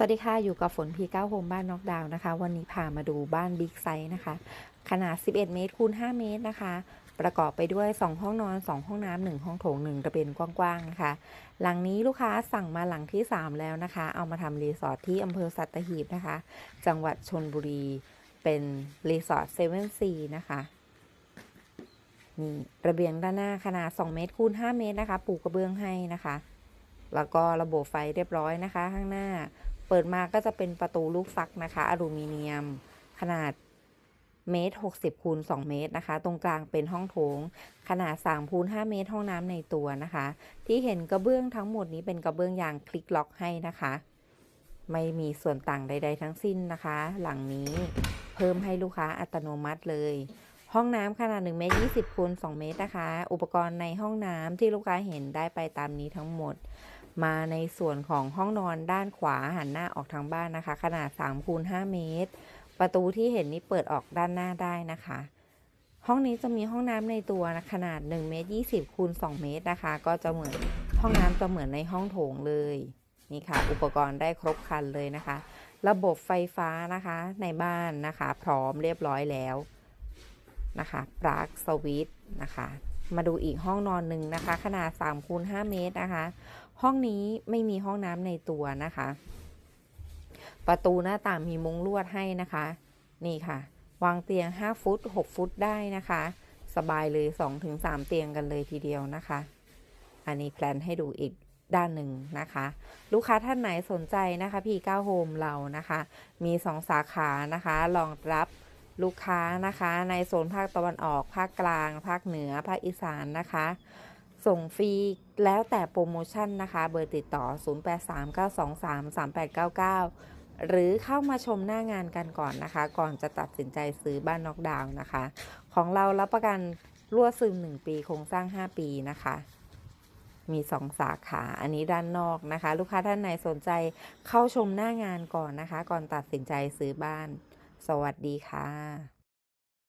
สวัสดีค่ะ อยู่กับฝนพีเก้าโฮมบ้านน็อกดาวน์นะคะ วันนี้พามาดูบ้านบิ๊กไซส์นะคะ ขนาด 11 เมตรคูณ 5 เมตรนะคะ ประกอบไปด้วย 2 ห้องนอน 2 ห้องน้ำ 1 ห้องโถง 1 ระเบียงกว้างๆนะคะ หลังนี้ลูกค้าสั่งมาหลังที่ 3 แล้วนะคะ เอามาทำรีสอร์ทที่อำเภอสัตหีบนะคะ จังหวัดชนบุรี เป็นรีสอร์ทเซเว่นซีนะคะนี่ระเบียงด้านหน้าขนาด 2 เมตรคูณ 5 เมตรนะคะ ปูกระเบื้องให้นะคะ แล้วก็ระบบไฟเรียบร้อยนะคะ ข้างหน้า เปิดมาก็จะเป็นประตูลูกฟักนะคะอลูมิเนียม ขนาดเมตรหกสิบคูณสองเมตรนะคะ ตรงกลางเป็นห้องโถง ขนาดสามคูณห้าเมตรห้องน้ำในตัวนะคะ ที่เห็นกระเบื้องทั้งหมดนี้เป็นกระเบื้องยางคลิกล็อกให้นะคะ ไม่มีส่วนต่างใด ๆ ทั้งสิ้นนะคะ หลังนี้เพิ่มให้ลูกค้าอัตโนมัติเลย ห้องน้ำขนาด1เมตร20คูณ2เมตรนะคะ อุปกรณ์ในห้องน้ำที่ลูกค้าเห็นได้ไปตามนี้ทั้งหมด มาในส่วนของห้องนอนด้านขวาหันหน้าออกทางบ้านนะคะ ขนาด3คูณ5เมตร ประตูที่เห็นนี้เปิดออกด้านหน้าได้นะคะ ห้องนี้จะมีห้องน้ำในตัวนะขนาด1เมตร20คูณ2เมตรนะคะ ก็จะเหมือนห้องน้ำจะเหมือนในห้องโถงเลยนี่ค่ะ อุปกรณ์ได้ครบครันเลยนะคะ ระบบไฟฟ้านะคะในบ้านนะคะ พร้อมเรียบร้อยแล้ว นะคะปลั๊กสวิตช์นะคะ มาดูอีกห้องนอนหนึ่งนะคะ ขนาด3คูณ5เมตรนะคะ ห้องนี้ไม่มีห้องน้ำในตัวนะคะ ประตูหน้าต่างมีมุ้งลวดให้นะคะ นี่ค่ะ วางเตียง 5 ฟุต 6 ฟุตได้นะคะ สบายเลย 2-3 เตียงกันเลยทีเดียวนะคะ อันนี้แพลนให้ดูอีกด้านหนึ่งนะคะ ลูกค้าท่านไหนสนใจนะคะ พี่ก้าโฮมเรานะคะ มี 2 สาขานะคะรองรับ ลูกค้านะคะ ในโซนภาคตะวันออก ภาคกลาง ภาคเหนือ ภาคอีสานนะคะ ส่งฟรีแล้วแต่โปรโมชั่นนะคะ เบอร์ติดต่อ 0839233899 หรือเข้ามาชมหน้างานกันก่อนนะคะ ก่อนจะตัดสินใจซื้อบ้านนอกดาวน์นะคะ ของเรารับประกันรั่วซึม 1 ปีโครงสร้าง 5 ปีนะคะมี 2 สาขา อันนี้ด้านนอกนะคะ ลูกค้าท่านไหนสนใจเข้าชมหน้างานก่อนนะคะ ก่อนตัดสินใจซื้อบ้าน สวัสดีค่ะ